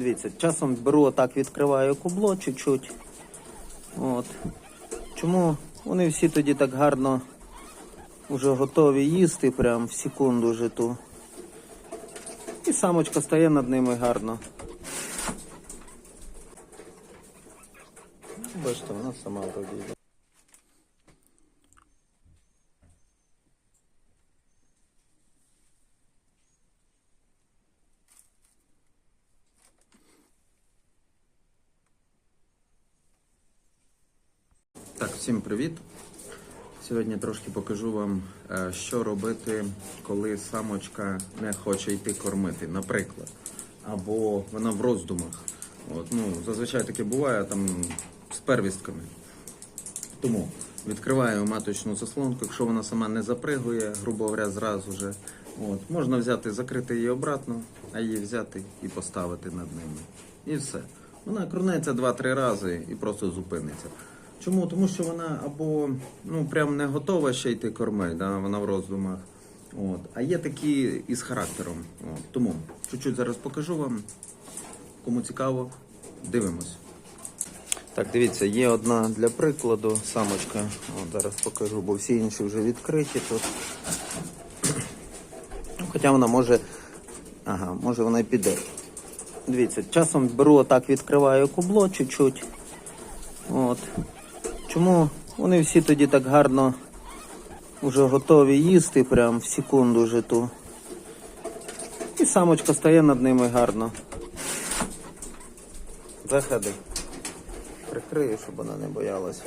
Дивіться, часом беру отак, відкриваю кубло чуть-чуть. От. Чому вони всі тоді так гарно вже готові їсти, прям в секунду житу. І самочка стає над ними гарно. Бачите, вона сама вроді всім привіт. Сьогодні трошки покажу вам, е, що робити, коли самочка не хоче йти кормити, наприклад. Або вона в роздумах. От, ну, зазвичай таке буває там з первістками. Тому відкриваю маточну заслонку, якщо вона сама не запригує, грубо говоря, зразу же. От, можна взяти, закрити її обратно, а її взяти і поставити над ними. І все. Вона крунеться 2-3 рази і просто зупиниться. Чому? Тому що вона або ну, прям не готова ще йти кормити, да? вона в роздумах. От. А є такі із характером. От. Тому чуть-чуть зараз покажу вам. Кому цікаво, дивимось. Так, дивіться, є одна для прикладу самочка. От зараз покажу, бо всі інші вже відкриті тут. Ну, Хоча вона може. Ага, може вона й піде. Дивіться, часом беру отак, відкриваю кубло чуть-чуть. Чому вони всі тоді так гарно вже готові їсти, прям в секунду вже ту. І самочка стає над ними гарно. Заходи. Прикрию, щоб вона не боялась.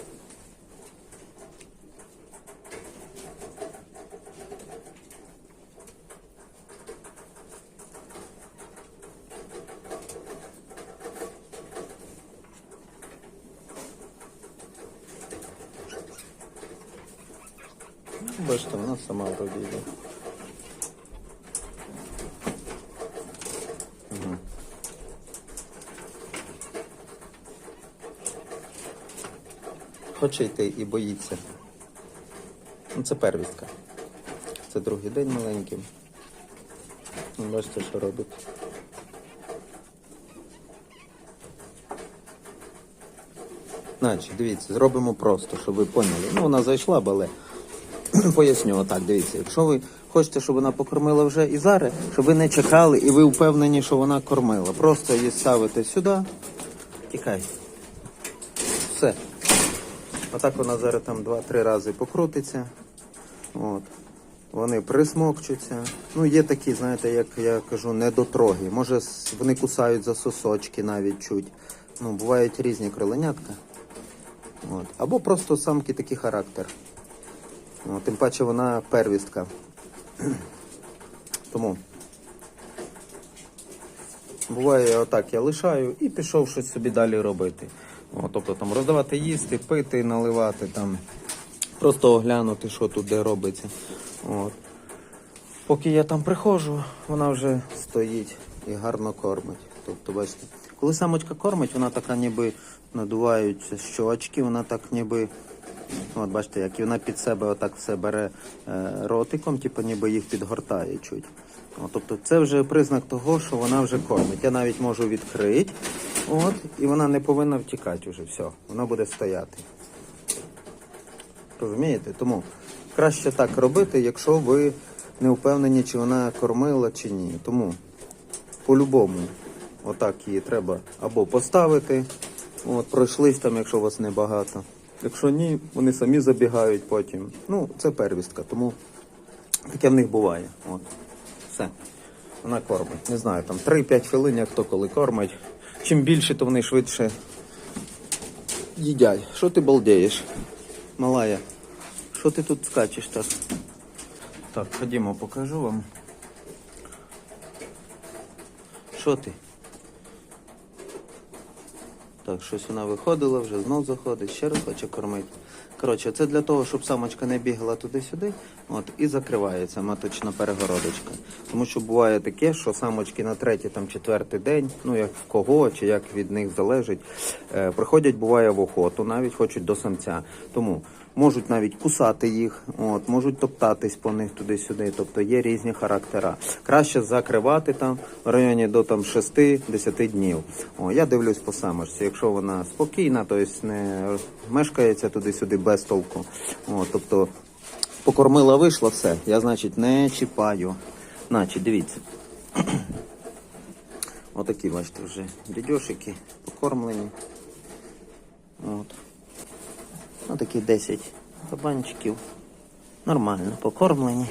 Бачите, вона сама вроді йде. Хоче йти і боїться. Ну, це первістка. Це другий день маленький. Ну, Бачите, що робить. Значить, дивіться, зробимо просто, щоб ви поняли. Ну, вона зайшла, але поясню отак, дивіться. Якщо ви хочете, щоб вона покормила вже і зараз, щоб ви не чекали і ви впевнені, що вона кормила. Просто її ставите сюди, тікай. Все. Отак вона зараз там 2-3 рази покрутиться. От. Вони присмокчуться. Ну, є такі, знаєте, як я кажу, недотроги. Може, вони кусають за сосочки навіть чуть. Ну, бувають різні кроленятка. От. Або просто самки такий характер. Тим паче вона первістка. Тому. Буває, отак я лишаю і пішов щось собі далі робити. О, тобто там роздавати їсти, пити, наливати, там, просто оглянути, що тут де робиться. От. Поки я там приходжу, вона вже стоїть і гарно кормить. Тобто, бачите, коли самочка кормить, вона така ніби надуваються щочки, вона так ніби. От бачите, як вона під себе отак все бере е, ротиком, типу ніби їх підгортає чуть. От, тобто це вже признак того, що вона вже кормить. Я навіть можу відкрити, от, і вона не повинна втікати вже. Все, вона буде стояти. Розумієте? Тому краще так робити, якщо ви не впевнені, чи вона кормила, чи ні. Тому по-любому отак її треба або поставити. От, пройшлись там, якщо у вас небагато. Якщо ні, вони самі забігають потім. Ну, це первістка, тому таке в них буває. От. Все. Вона кормить. Не знаю, там 3-5 хвилин, як хто коли кормить. Чим більше, то вони швидше їдять. Що ти балдієш? Малая, що ти тут скачеш так? Так, ходімо, покажу вам. Що ти? Так, щось вона виходила, вже знов заходить, ще раз хоче кормити. Коротше, це для того, щоб самочка не бігала туди-сюди. От, і закривається маточна перегородочка. Тому що буває таке, що самочки на третій, там четвертий день, ну як в кого чи як від них залежить, е, приходять, буває в охоту, навіть хочуть до самця. Тому можуть навіть кусати їх, от, можуть топтатись по них туди-сюди. Тобто є різні характера. Краще закривати там в районі до там 6-10 днів. О, я дивлюсь по самочці. Якщо вона спокійна, тобто не мешкається туди-сюди без толку. О, тобто покормила, вийшла, все. Я, значить, не чіпаю. Значить, дивіться. Отакі, бачите, вже дідьошики покормлені. От. Отакі 10 кабанчиків. Нормально покормлені.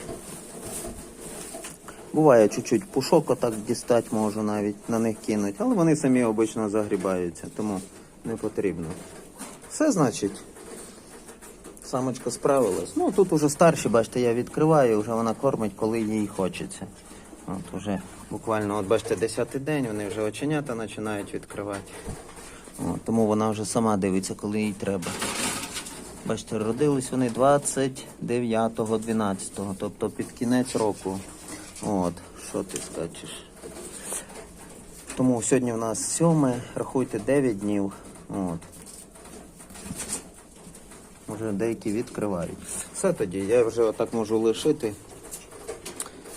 Буває чуть-чуть пушок отак дістати можу навіть на них кинуть, але вони самі обично загрібаються, тому не потрібно. Все значить. Самочка справилась. Ну тут уже старші, бачите, я відкриваю, вже вона кормить, коли їй хочеться. От уже буквально, от бачите, 10 день, вони вже оченята починають відкривати. От, тому вона вже сама дивиться, коли їй треба. Бачите, родились вони 29-12, тобто під кінець року. От, що ти скачеш? Тому сьогодні в нас 7, рахуйте 9 днів. От. Може деякі відкривають. Все тоді, я вже отак можу лишити.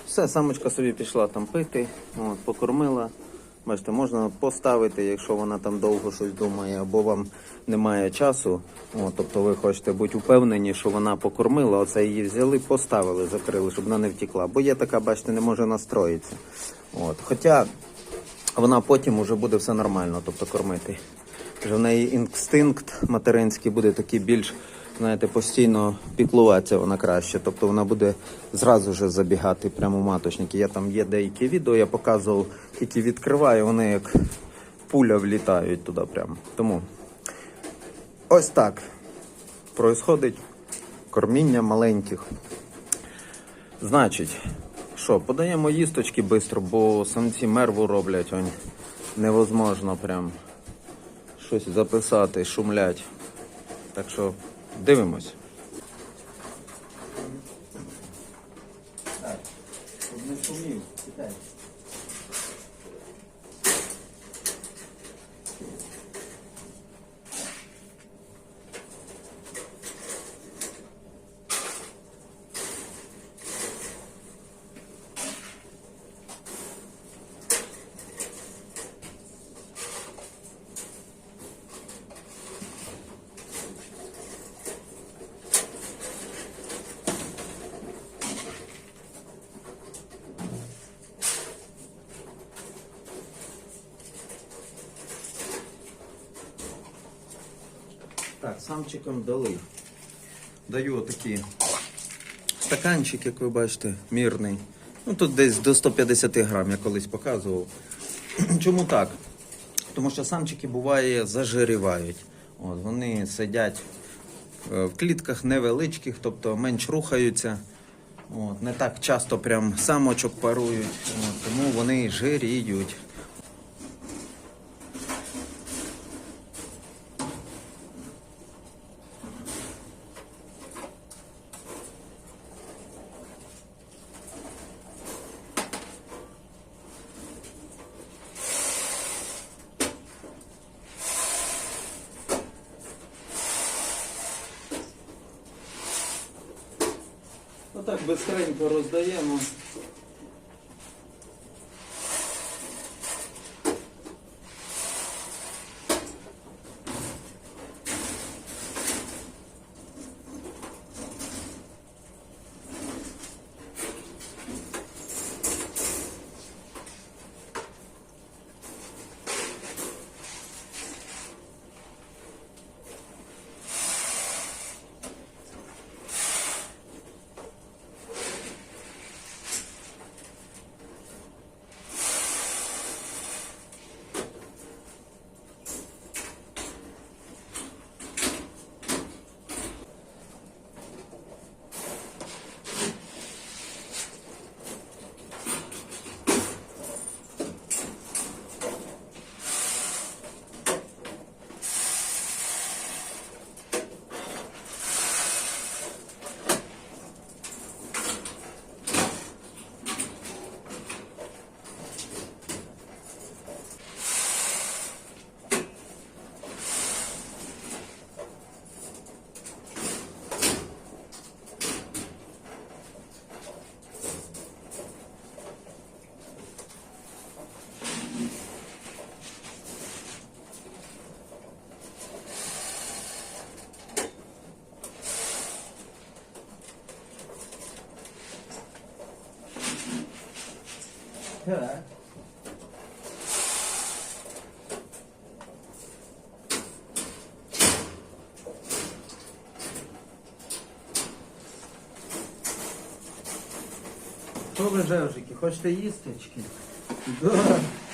Все, самочка собі пішла там пити, от, покормила. Бачите, можна поставити, якщо вона там довго щось думає, або вам немає часу. От, тобто ви хочете бути упевнені, що вона покормила, оце її взяли, поставили, закрили, щоб вона не втекла. Бо є така, бачите, не може настроїтися. От. Хоча вона потім вже буде все нормально, тобто кормити. Вже в неї інстинкт материнський буде такий більш, знаєте, постійно піклуватися вона краще. Тобто вона буде зразу ж забігати прямо в маточники. Я там є деякі відео, я показував, тільки відкриваю, вони як пуля влітають туди прямо. Тому ось так происходить корміння маленьких. Значить, що, подаємо їсточки швидко, бо самці мерву роблять, он невозможно прям щось записати, шумлять. Так що дивимось. Так, самчикам дали. Даю отакі стаканчик, як ви бачите, мірний. Ну тут десь до 150 грам, я колись показував. Чому так? Тому що самчики буває зажирівають. От, вони сидять е, в клітках невеличких, тобто менш рухаються. От, не так часто прям самочок парують, от, тому вони жиріють. Отак безкренько роздаємо. Що ви жевжики, хочете їстечки? Да.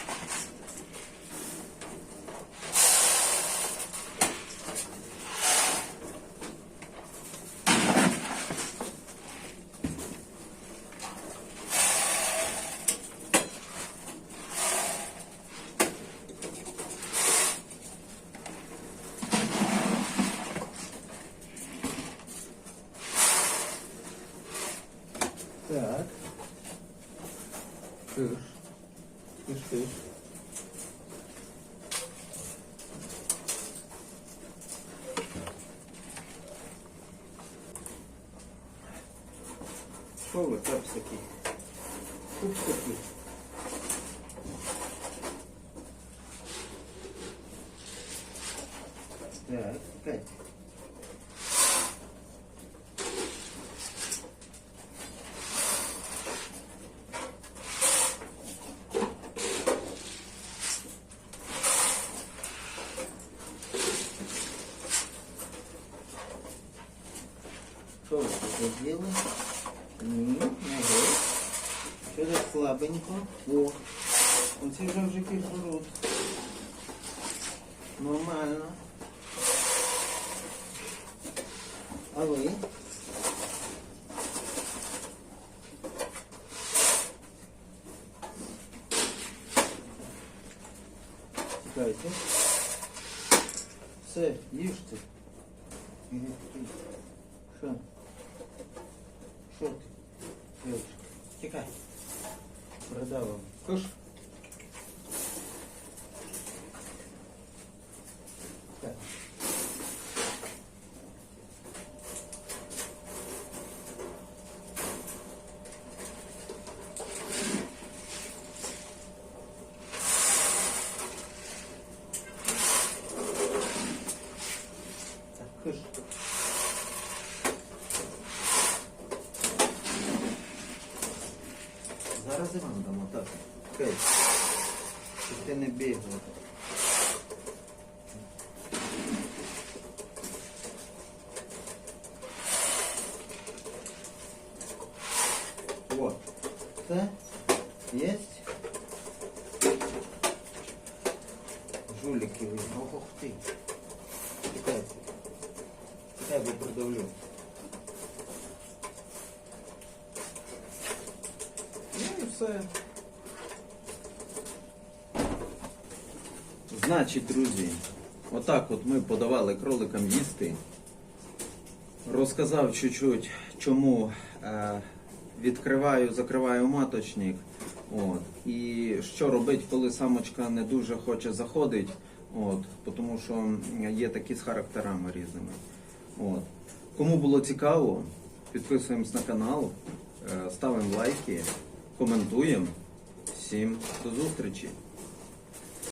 Пупсики. Так, Катя. Що ви тут зробили? Ні, не геть. Що так слабенько? О, оці вже вже беруть. Нормально. А ви? Чекайте. Все, їжте. Іди, іди. Що? Що ти? Девочка, тікай. Продав вам. Куш. Так. Так, куш. Зараз і вам дамо, так. Окей. Щоб ти не бігла. Вот. Це є. Жулики ви. Ох ти. Чекайте. Чекай, бо придавлю. Ну і все. Значить, друзі, отак от ми подавали кроликам їсти. Розказав чуть-чуть, чому е, відкриваю, закриваю маточник. От. І що робити, коли самочка не дуже хоче заходити. Тому що є такі з характерами різними. От. Кому було цікаво, підписуємось на канал, е, ставимо лайки, коментуємо. Всім до зустрічі!